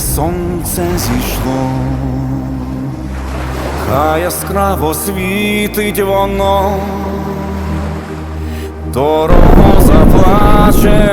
сонце зійшло, хай яскраво світить воно, дорого заплачено,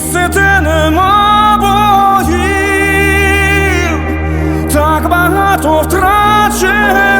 місце, нема боїв, так багато втрачено,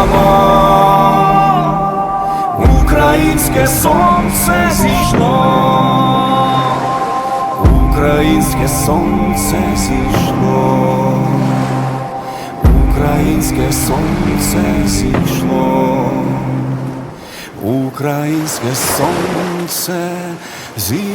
воно, українське сонце зійшло, українське сонце зійшло, українське сонце зійшло. Українське сонце зійшло.